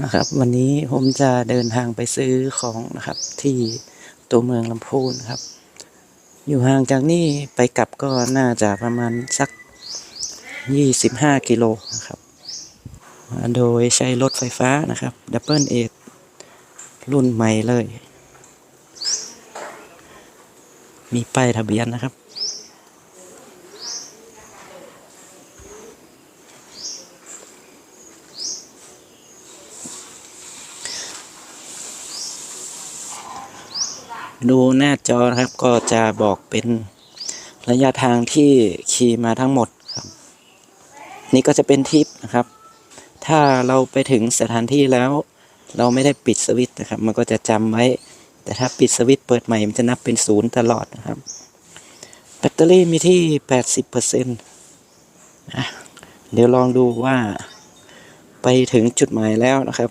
นะครับ วันนี้ผมจะเดินทางไปซื้อของนะครับ ที่ตัวเมืองลำพูนครับ อยู่ห่างจากนี่ไปกลับก็น่าจะประมาณสัก 25 กิโลนะครับ โดยใช้รถไฟฟ้านะครับดับเบิลเอรุ่นใหม่เลย มีป้ายทะเบียนนะครับ ดูหน้าจอนะครับก็จะบอกเป็นระยะทางที่ขี่มาทั้งหมดครับ นี่ก็จะเป็นทิปนะครับ ถ้าเราไปถึงสถานที่แล้ว เราไม่ได้ปิดสวิตช์นะครับ มันก็จะจำไว้ แต่ถ้าปิดสวิตช์เปิดใหม่มันจะนับเป็นศูนย์ตลอดนะครับ แบตเตอรี่มีที่ 80เปอร์เซ็นต์เดี๋ยวลองดูว่า ไปถึงจุดหมายแล้วนะครับ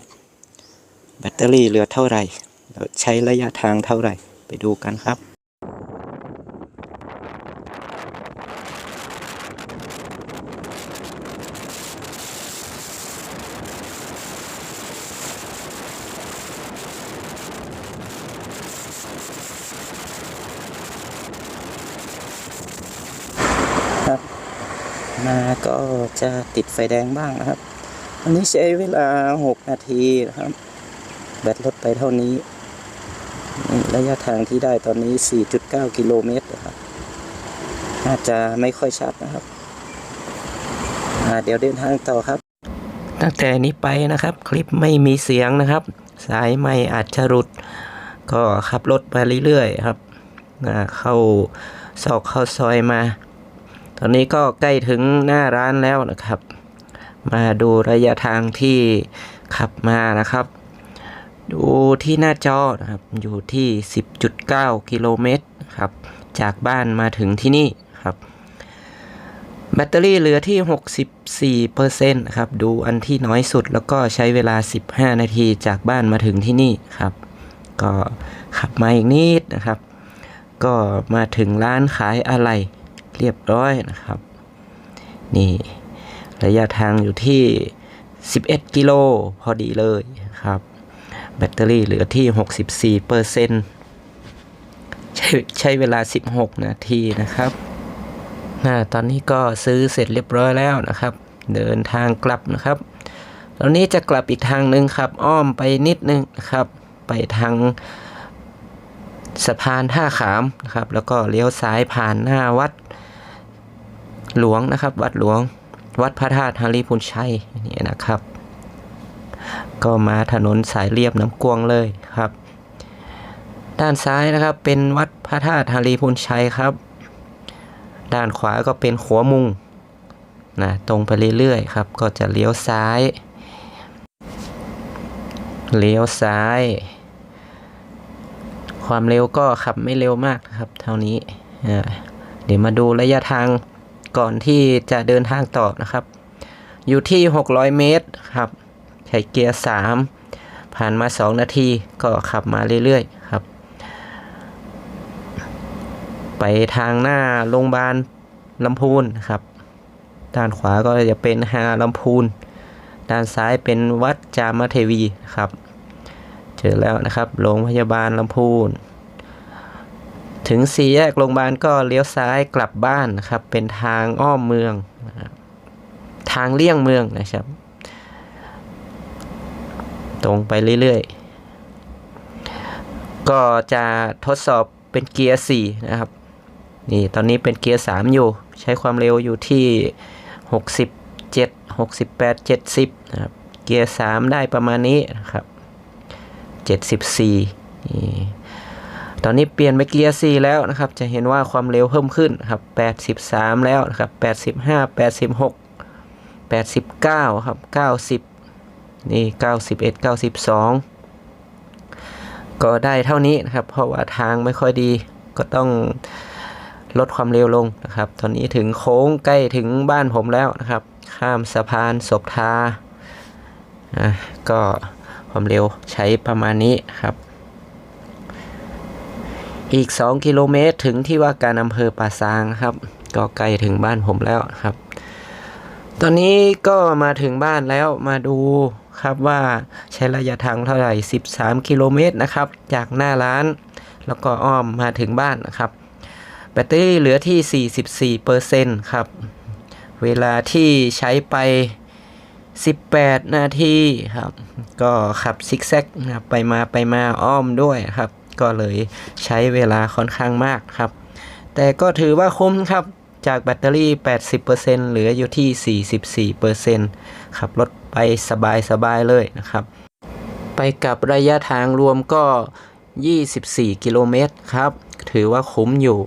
แบตเตอรี่เหลือเท่าไหร่ใช้ระยะทางเท่าไหร่ ดูกันครับครับ มาก็จะติดไฟแดงบ้างนะครับ อันนี้ใช้เวลา 6 นาทีนะครับ แบตลดไปเท่านี้ ระยะทางที่ได้ตอนนี้ 4.9 กิโลเมตรนะครับน่าจะไม่ค่อยชัดนะครับอ่าเดี๋ยวเดินทางต่อครับ ตั้งแต่นี้ไปนะครับ คลิปไม่มีเสียงนะครับ สายไม่อาจจะหลุด ก็ขับรถไปเรื่อยๆครับเข้าซอกเข้าซอยมา ตอนนี้ก็ใกล้ถึงหน้าร้านแล้วนะครับ มาดูระยะทางที่ขับมานะครับ ดูที่หน้าจอนะครับ อยู่ที่ 10.9 กิโลเมตรครับ จากบ้านมาถึงที่นี่ครับ แบตเตอรี่เหลือที่ 64%นครับ ดูอันที่น้อยสุดแล้วก็ใช้เวลา 15 นาทีจากบ้านมาถึงที่นี่ครับ ก็ขับมาอีกนิดนะครับ ก็มาถึงร้านขายอะไรเรียบร้อยนะครับ นี่ระยะทางอยู่ที่ 11 กิโลพอดีเลยครับ บตเตอรี่เหลือที่ 64เปอร์เซ็นต์ใช้ใช้เวลา 16 นาทีนะครับน่าตอนนี้ก็ซื้อเสร็จเรียบร้อยแล้วนะครับ เดินทางกลับนะครับตอนนี้จะกลับอีกทางหนึ่งครับ อ้อมไปนิดนึงนะครับ ไปทางสะพานท่าขามนะครับ แล้วก็เลี้ยวซ้ายผ่านหน้าวัดหลวงนะครับ วัดหลวง วัดพระธาตุฮาริพุนชัยนี่นะครับ ก็มาถนนสายเรียบน้ำกวงเลยครับ ด้านซ้ายนะครับเป็นวัดพระธาตุฮาริพุนชัยครับ ด้านขวาก็เป็นขัวมุงนะตรงไปเรื่อยๆครับ ก็จะเลี้ยวซ้าย เลี้ยวซ้าย ความเร็วก็ขับไม่เร็วมากครับ เท่านี้เดี๋ยวมาดูระยะทางก่อนที่จะเดินทางต่อนะครับ อยู่ที่ 600 เมตรครับ ช้เกียร์ 3 ผ่านมา 2 นาทีก็ขับมาเรื่อยๆครับ ไปทางหน้าโรงพยาบาลลำพูนครับ ด้านขวาก็จะเป็นฮาลำพูน ด้านซ้ายเป็นวัดจามเทวีครับ เจอแล้วนะครับโรงพยาบาลลำพูน ถึงสี่แยกโรงพยาบาลก็เลี้ยวซ้ายกลับบ้านนะครับ เป็นทางอ้อมเมือง ทางเลี่ยงเมืองนะครับ ตรงไปเรื่อยๆ ก็จะทดสอบเป็นเกียร์สี่นะครับ นี่ตอนนี้เป็นเกียร์สามอยู่ ใช้ความเร็วอยู่ที่หกสิบเจ็ดหกสิบแปดเจ็ดสิบนะครับ เกียร์สามได้ประมาณนี้นะครับเจ็ดสิบสี่นี่ตอนนี้เปลี่ยนไปเกียร์4แล้วนะครับ จะเห็นว่าความเร็วเพิ่มขึ้นครับ 83 แล้วนะครับ 85 86 89 ครับ 90 นี่ 91 92 ก็ได้เท่านี้นะครับ เพราะว่าทางไม่ค่อยดีก็ต้องลดความเร็วลงนะครับ ตอนนี้ถึงโค้งใกล้ถึงบ้านผมแล้วนะครับ ข้ามสะพานศพทาอะก็ความเร็วใช้ประมาณนี้ครับ อีก 2 กิโลเมตรถึงที่ว่าการอำเภอป่าซางครับ ก็ใกล้ถึงบ้านผมแล้วครับ ตอนนี้ก็มาถึงบ้านแล้วมาดู ครับว่าใช้ระยะทางเท่าไหร่ 13 กิโลเมตรนะครับ จากหน้าร้าน แล้วก็อ้อมมาถึงบ้านนะครับ แบตเตอรี่เหลือที่ 44%ครับ เวลาที่ใช้ไป 18 นาทีครับ ก็ขับซิกแซกนะไปมาไปมาอ้อมด้วยครับ ก็เลยใช้เวลาค่อนข้างมากครับ แต่ก็ถือว่าคุ้มครับ จากแบตเตอรี่ 80%เหลืออยู่ที่ 44%ขับรถไปสบายๆเลยนะครับ ไปกับระยะทางรวมก็ 24 กิโลเมตรครับ ถือว่าคุ้มอยู่